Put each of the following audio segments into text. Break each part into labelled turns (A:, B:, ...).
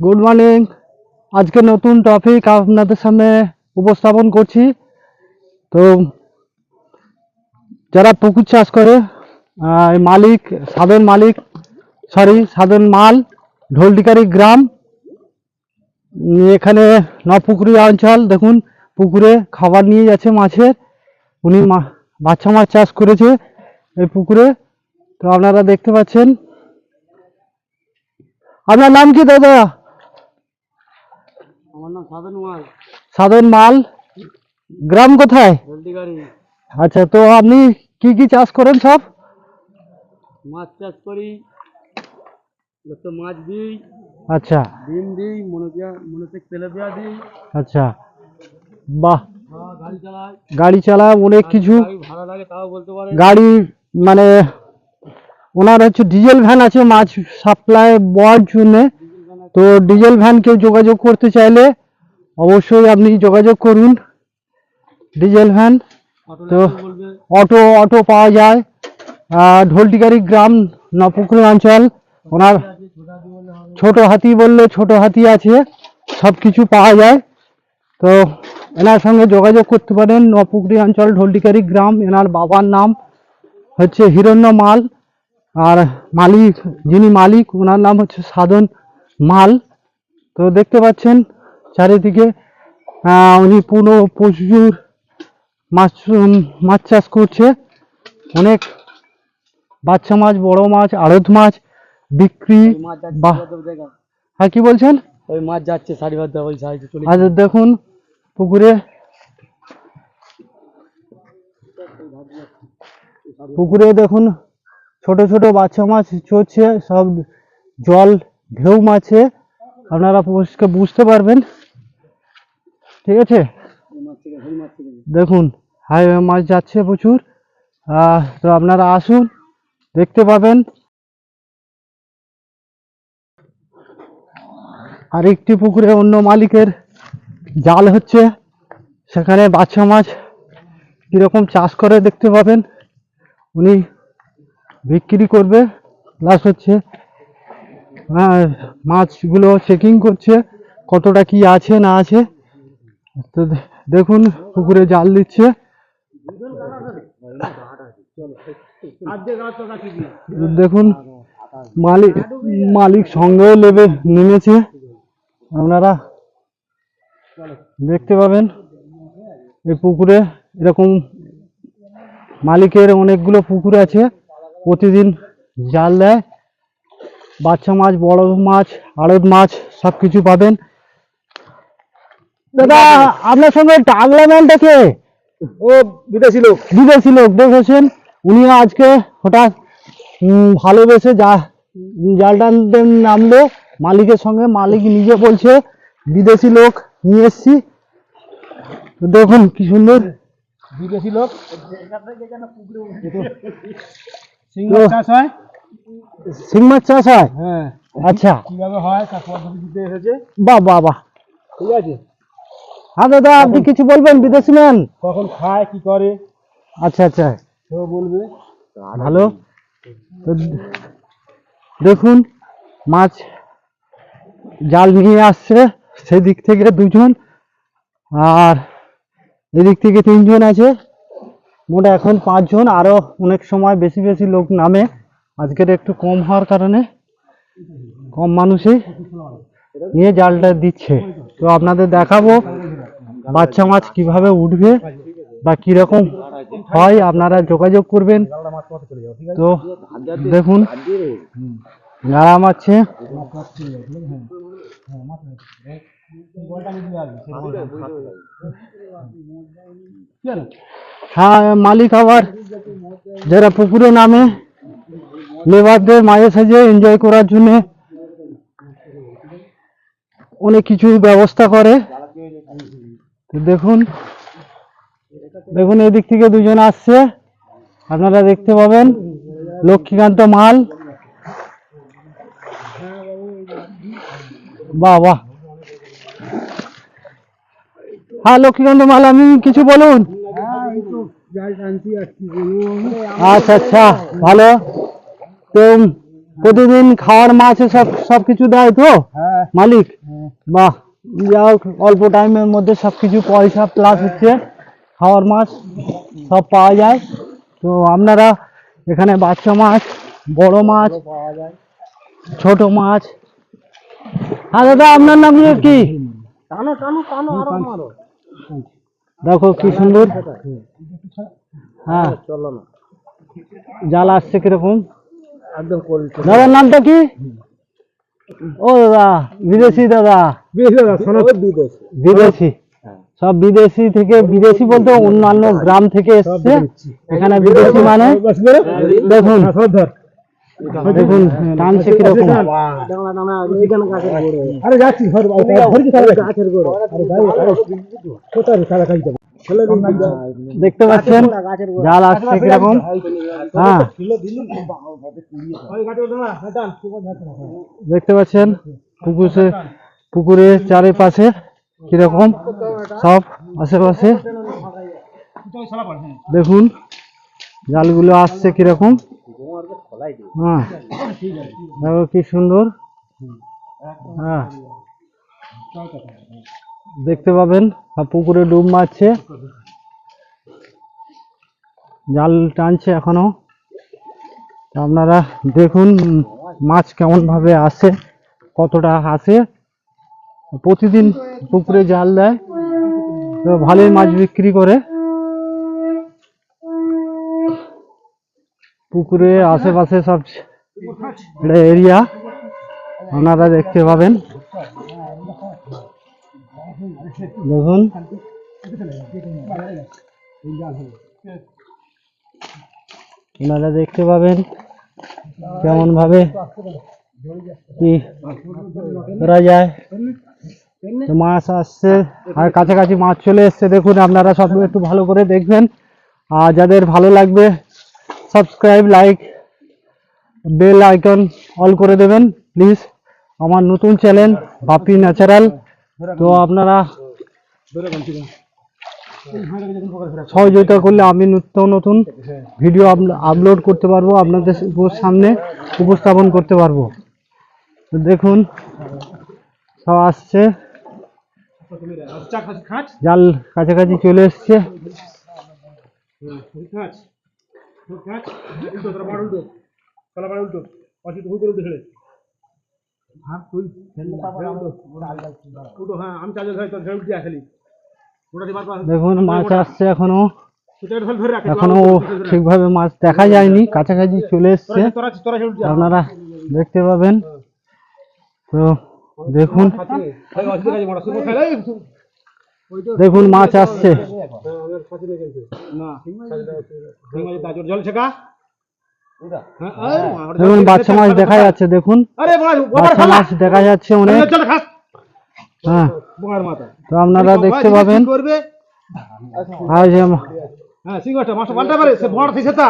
A: Good morning আজকে নতুন topic আপনাদের সামনে উপস্থাপন করছি। তো যারা পুকুর চাষ করে মালিক, সাধন মালিক সরি সাধন মাল, ঢোলটিকারি গ্রাম এখানে নপুকুরি অঞ্চল, দেখুন, পুকুরে খাবার নিয়ে যাচ্ছে মাছের। উনি বাচ্চা মাছ চাষ করেছে এই পুকুরে। তো আপনারা দেখতে পাচ্ছেন। আপনার নাম কি দাদা?
B: সাধন মাল।
A: গ্রাম কোথায়? আচ্ছা তো আপনি কি কি চাষ করেন সব?
B: মাছ চাষ করি মাছ দিই
A: আচ্ছা।
B: ডিম দিই মনোসেক তেলাপিয়া দিই।
A: আচ্ছা। বাহ।
B: গাড়ি
A: চালায় অনেক কিছু।
B: গাড়ি
A: মানে ওনার হচ্ছে ডিজেল ভ্যান আছে মাছ সাপ্লাই বওয়ার জন্যে। তো ডিজেল ভ্যান কেউ যোগাযোগ করতে চাইলে অবশ্যই আপনি যোগাযোগ করুন ডিজেল ভ্যান। তো অটো অটো পাওয়া যায়। ঢোলটিকারি গ্রাম নপুকুর অঞ্চল। ওনার ছোট হাতি বললে ছোট হাতি আছে সব কিছু পাওয়া যায়। তো এনার সঙ্গে যোগাযোগ করতে পারেন নপুকুরি অঞ্চল ঢোলটিকারি গ্রাম। এনার বাবার নাম হচ্ছে হিরণ্য মাল আর মালিক যিনি মালিক ওনার নাম হচ্ছে সাধন মাল। তো দেখতে পাচ্ছেন চারিদিকে উনি পুরো প্রচুর মাছ মাছ চাষ করছে। অনেক বাচ্চা মাছ বড় মাছ আড়ত মাছ বিক্রি। হ্যাঁ কি বলছেন?
B: ওই মাছ যাচ্ছে সাড়ে ওই সাইডে চলে
A: আজ দেখুন পুকুরে। পুকুরে দেখুন ছোট ছোট বাচ্চা মাছ চড়ছে সব জল ঢেউ মাছে আপনারা পরিষ্কার বুঝতে পারবেন। ঠিক আছে? দেখুন, হাইওয়ে মাছ যাচ্ছে প্রচুর। তো আপনারা আসুন, দেখতে পাবেন। আরেকটি পুকুরে অন্য মালিকের জাল হচ্ছে। সেখানে বাচ্চা মাছ কীরকম চাষ করে দেখতে পাবেন। উনি বিক্রি করবে। প্লাস হচ্ছে মাছগুলো চেকিং করছে, কতটা কি আছে না আছে। তো দেখুন, পুকুরে জাল দিচ্ছে। দেখুন, মালিক মালিক সঙ্গেও নেবে, নেমেছে। আপনারা দেখতে পাবেন, এই পুকুরে এরকম মালিকের অনেকগুলো পুকুর আছে। প্রতিদিন জাল দেয়। বাচ্চা মাছ বড় মাছ আড়ত মাছ সব কিছু পাবেন। দাদা আপনার সঙ্গে টাগলা ম্যানটা কে?
B: ও বিদেশি লোক।
A: বিদেশি লোক দেখেছেন? উনিও আজকে হঠাৎ ভালোবেসে যা জাল টানতে নামলো। মালিকের সঙ্গে মালিক নিজে বলছে বিদেশি লোক নিয়ে এসছি। দেখুন কি সুন্দর।
B: বিদেশি লোক? সিং চাষ হয়?
A: শিং মাছ চাষ হয়?
B: হ্যাঁ।
A: আচ্ছা।
B: কীভাবে হয়? তার পদ্ধতি দিতে এসেছে।
A: বাহ বাহ বাহ।
B: ঠিক আছে?
A: হ্যাঁ দাদা আপনি কিছু বলবেন? বিদেশি ম্যান।
B: কখন খায় কি করে?
A: আচ্ছা আচ্ছা।
B: বলবে।
A: ভালো। দেখুন মাছ জাল নিয়ে আসছে সেদিক থেকে দুজন আর এদিক থেকে তিনজন আছে। মোট এখন পাঁচজন আরও অনেক সময় বেশি বেশি লোক নামে। আজকের একটু কম হওয়ার কারণে কম মানুষই নিয়ে জালটা দিচ্ছে। তো আপনাদের দেখাবো বাচ্চা মাছ কীভাবে উঠবে বা কীরকম হয়, আপনারা যোগাযোগ করবেন। তো দেখুন, যারা মারছে হ্যাঁ মালিক আবার যারা পুকুরে নামে লেবারদের মাঝে সাঝে এনজয় করার জন্য অনেক কিছু ব্যবস্থা করে। দেখুন দেখুন এদিক থেকে দুজন আসছে। আপনারা দেখতে পাবেন লক্ষ্মীকান্ত মাল। বাহ বাহ। হ্যাঁ লক্ষ্মীকান্ত মাল আমি কিছু বলুন? আচ্ছা আচ্ছা ভালো। তো প্রতিদিন খাওয়ার মাছ সব সব কিছু দেয় তো?
B: হ্যাঁ।
A: মালিক? বাহ যা হোক, অল্প টাইমের মধ্যে সব কিছু পয়সা প্লাস হচ্ছে। খাওয়ার মাছ সব পাওয়া যায়। তো আপনারা এখানে বাচ্চা মাছ বড় মাছ ছোট মাছ। হ্যাঁ দাদা আপনার নাম কি?
B: টানো টানো টানো আরও মারো।
A: দেখো কি সুন্দর। হ্যাঁ।
B: চলো
A: জাল আসছে কীরকম?
B: একদম
A: দাদার নামটা কি? ও দাদা বিদেশি দাদা।
B: বিদেশ
A: বিদেশি। সব বিদেশি থেকে বিদেশি বলতে অন্যান্য গ্রাম থেকে এসছে। এখানে বিদেশি মানে? দেখুন। দেখুন টানছে কীরকম।
B: আরে যাচ্ছি
A: দেখতে পাচ্ছেন? জাল আসছে কীরকম? হ্যাঁ। দেখতে পাচ্ছেন? পুকুরে পুকুরের চারিপাশে কীরকম? সব আশেপাশে। দেখুন জালগুলো আসছে কীরকম? হ্যাঁ। দেখো কি সুন্দর। হ্যাঁ। দেখতে পাবেন পুকুরে ডুব মারছে। জাল টানছে এখনও। আপনারা দেখুন, মাছ কেমন ভাবে আসে, কতটা আসে। প্রতিদিন পুকুরে জাল দেয় ভালোই মাছ বিক্রি করে। পুকুরে আশেপাশে সব এরিয়া আপনারা দেখতে পাবেন। দেখুন। আপনারা দেখতে পাবেন কেমন ভাবে করা যায়। তো মাছ আসছে, আর কাছাকাছি মাছ চলে এসছে। দেখুন, আপনারা সব একটু ভালো করে দেখবেন। আর যাদের ভালো লাগবে subscribe like bell icon all করে দেবেন প্লিজ আমার নতুন চ্যানেল বাপি ন্যাচারাল তো আপনারা সহযোগিতা করলে আমি নিত্য নতুন ভিডিও আপলোড করতে পারব আপনাদের সামনে উপস্থাপন করতে পারব। দেখুন সব আসছে। জাল কাছাকাছি চলে এসছে।
B: হ্যাঁ হ্যাঁ আমি চার্জার ধরে
A: দেখুন মাছ আসছে
B: এখনও।
A: এখনও ঠিকভাবে মাছ দেখা যায়নি কাছাকাছি চলে এসছে। আপনারা দেখতে পাবেন। তো দেখুন। দেখুন মাছ আসছে। দেখুন বাচ্চা মাছ দেখা যাচ্ছে দেখুন। বাচ্চা মাছ দেখা যাচ্ছে অনেক। হ্যাঁ। তো আপনারা দেখতে পাবেন।
B: হ্যাঁ সিংহটা মাছ পাল্টা পারে সে বড় থেকে তা।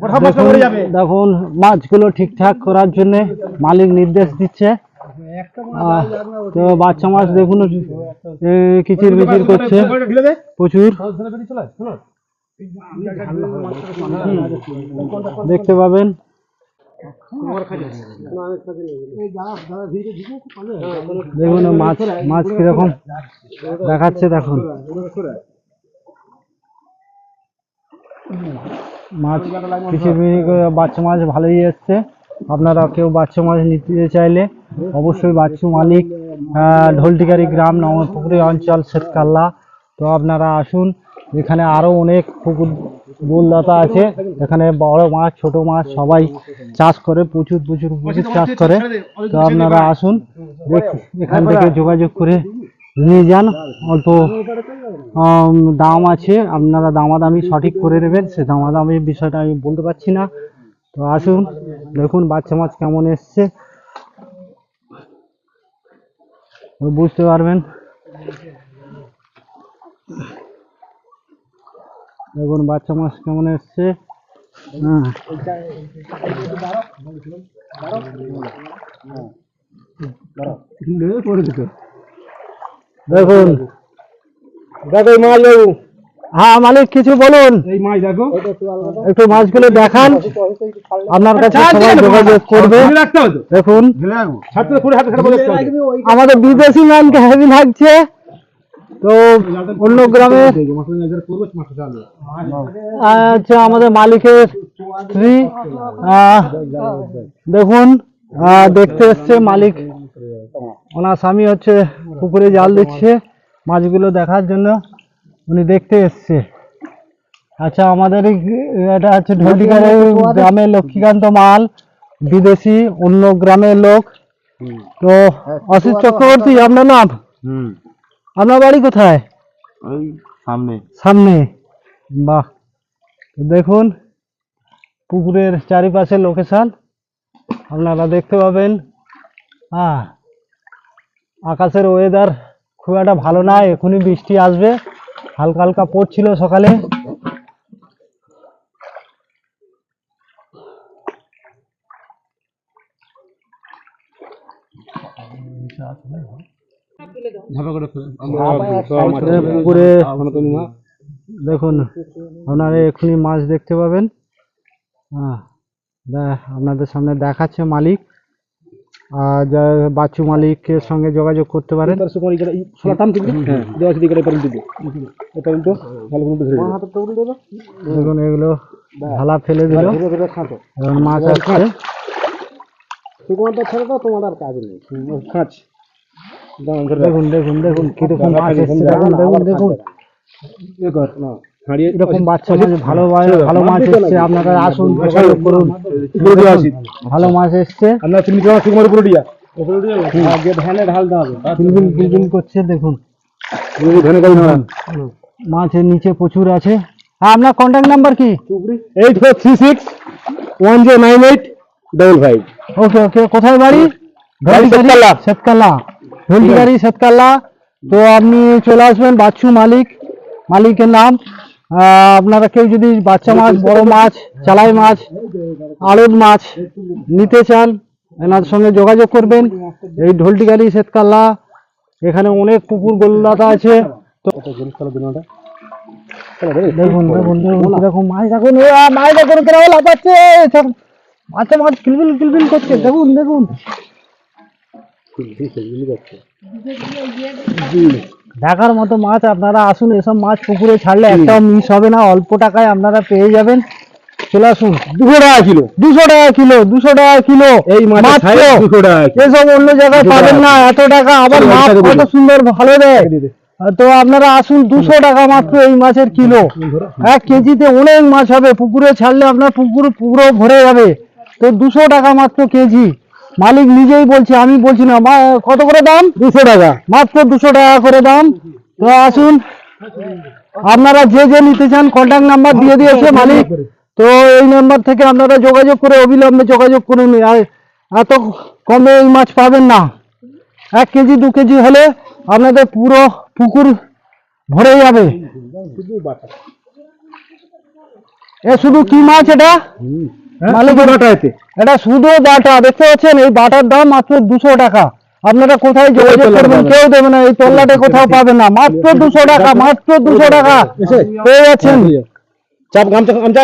B: বড় মাছ মরে যাবে।
A: দেখুন মাছগুলো ঠিকঠাক করার জন্য মালিক নির্দেশ দিচ্ছে। তো বাচ্চা মাছ দেখুন কিচির বিচির করছে। প্রচুর। দেখতে পাবেন। দেখুন মাছ মাছ কীরকম? দেখাচ্ছে দেখুন। মাছ কিছু বাচ্চা মাছ ভালোই এসছে। আপনারা কেউ বাচ্চা মাছ নিতে চাইলে অবশ্যই বাচ্চু মালিক ঢোলটিকারি গ্রাম নবপুকুরি অঞ্চল শেতকাল্লা। তো আপনারা আসুন এখানে আরও অনেক পুকুর বোলদাতা আছে। এখানে বড় মাছ ছোট মাছ সবাই চাষ করে প্রচুর প্রচুর প্রচুর চাষ করে। তো আপনারা আসুন এখান থেকে যোগাযোগ করে নিয়ে যান। অল্প দাম আছে। আপনারা দামাদামি সঠিক করে নেবেন। সে দামাদামি বিষয়টা আমি বলতে পারছি না। তো আসুন দেখুন বাচ্চা মাছ কেমন এসছে। বুঝতে পারবেন। দেখুন বাচ্চা মাছ কেমন এসছে? হ্যাঁ। দেখুন।
B: দেখো মাছ বাবু
A: হ্যাঁ মালিক কিছু বলুন?
B: এই মাছ দেখো।
A: একটু মাছগুলো দেখান। আপনার কাছে সবাই যোগাযোগ করবে।
B: ঢেলে রাখতে
A: দেখুন। আমাদের বিদেশি ম্যানকে হেভি লাগছে। তো অন্য
B: চালু
A: আচ্ছা আমাদের মালিকের স্ত্রী দেখুন দেখতে এসছে মালিক। ওনার স্বামী হচ্ছে পুকুরে জাল দিচ্ছে মাছগুলো দেখার জন্য। উনি দেখতে এসছে। আচ্ছা আমাদের এটা হচ্ছে ঢোলটিকারের গ্রামের লক্ষ্মীকান্ত মাল, বিদেশি, অন্য গ্রামের লোক। তো অসিত চক্রবর্তী, আপনার নাম?
B: হুম।
A: আপনার বাড়ি কোথায়?
B: ওই সামনে।
A: সামনে। বাহ। দেখুন পুকুরের চারিপাশে লোকেশান আপনারা দেখতে পাবেন হ্যাঁ আকাশের ওয়েদার খুব একটা ভালো না এখনই বৃষ্টি আসবে। হালকা হালকা পড়ছিল সকালে।
B: ঝাপা করে
A: পুকুরে পুকুরে দেখুন আপনারা এক্ষুনি মাছ দেখতে পাবেন। হ্যাঁ দে- আপনাদের সামনে দেখাচ্ছে মালিক। আর বাচ্চু মালিকের সঙ্গে যোগাযোগ করতে পারেন। দেখুন এগুলো ভালা ফেলে দিল। মাছ আসছে।
B: তোমার আর কাজ নেই।
A: দেখুন দেখুন দেখুন কীরকম মাছ এসছে দেখুন দেখুন দেখুন।
B: এ কর না হারিয়ে
A: এরকম বাচ্চা মাছ ভালো ভালো মাছ এসছে আপনারা আসুন যোগাযোগ করুন। ভালো মাছ এসছে।
B: আমরা তুমি তোমার সুকুমার উপরে দিয়া উপরে দিয়া আগে ধানে ঢাল দাও
A: কিলবিল কিলবিল করছে দেখুন।
B: ধানে কাল না
A: মাছের নিচে প্রচুর আছে। হ্যাঁ আপনার কন্ট্যাক্ট নাম্বার কি?
B: Eight four three six one zero nine eight double five
A: okay okay কোথায় বাড়ি?
B: শেতকাল্লা।
A: শেতকাল্লা ভেলটিগাড়ি তো আপনি চলে আসবেন বাচ্চু মালিক মালিকের নাম। আপনারা কেউ যদি বাচ্চা মাছ বড় মাছ চালাই মাছ আড়ত মাছ নিতে চান এনার সঙ্গে যোগাযোগ করবেন। এই ঢোলটিগাড়ি শেতকাল্লা এখানে অনেক পুকুর গোলদাতা আছে। তো দেখুন দেখুন দেখুন মাছ। দেখুন মাছ দেখুন লাফাচ্ছে। মাছ কিলবিল কিলবিল করছে। দেখুন দেখুন। দেখার মতো মাছ আপনারা আসুন এসব মাছ পুকুরে ছাড়লে একটাও মিস হবে না অল্প টাকায় আপনারা পেয়ে যাবেন। চলে আসুন।
B: দুশো টাকা কিলো।
A: দুশো টাকা কিলো দুশো টাকা কিলো।
B: এই দুশো টাকা
A: এসব অন্য জায়গায় পাবেন না এত টাকা আবার মাছ কত সুন্দর ভালো দেয়। তো আপনারা আসুন দুশো টাকা মাত্র এই মাছের কিলো। এক কেজিতে অনেক মাছ হবে পুকুরে ছাড়লে আপনার পুকুর পুরো ভরে যাবে। তো দুশো টাকা মাত্র কেজি। মালিক নিজেই বলছে আমি বলছি না কত করে দাম? দুশো টাকা। মাত্র দুশো টাকা করে দাম। তো আসুন আপনারা যে যে নিতে চান কন্ট্যাক্ট নাম্বার দিয়ে দিয়েছে মালিক। তো এই নাম্বার থেকে আপনারা যোগাযোগ করে অবিলম্বে যোগাযোগ করুন। আর এত কমে এই মাছ পাবেন না। এক কেজি দু কেজি হলে আপনাদের পুরো পুকুর ভরে যাবে। এ শুধু কি মাছ এটা? মালিক
B: বাটা এতে।
A: এটা শুধু বাটা দেখতে পাচ্ছেন এই বাটার দাম মাত্র দুশো টাকা। আপনারা কোথায় যোগাযোগ করবেন কেউ দেবে না এই তল্লাটে কোথাও পাবেন না। মাত্র দুশো টাকা মাত্র দুশো টাকা। পেয়ে যাচ্ছেন।
B: চাপ গামছা গামছা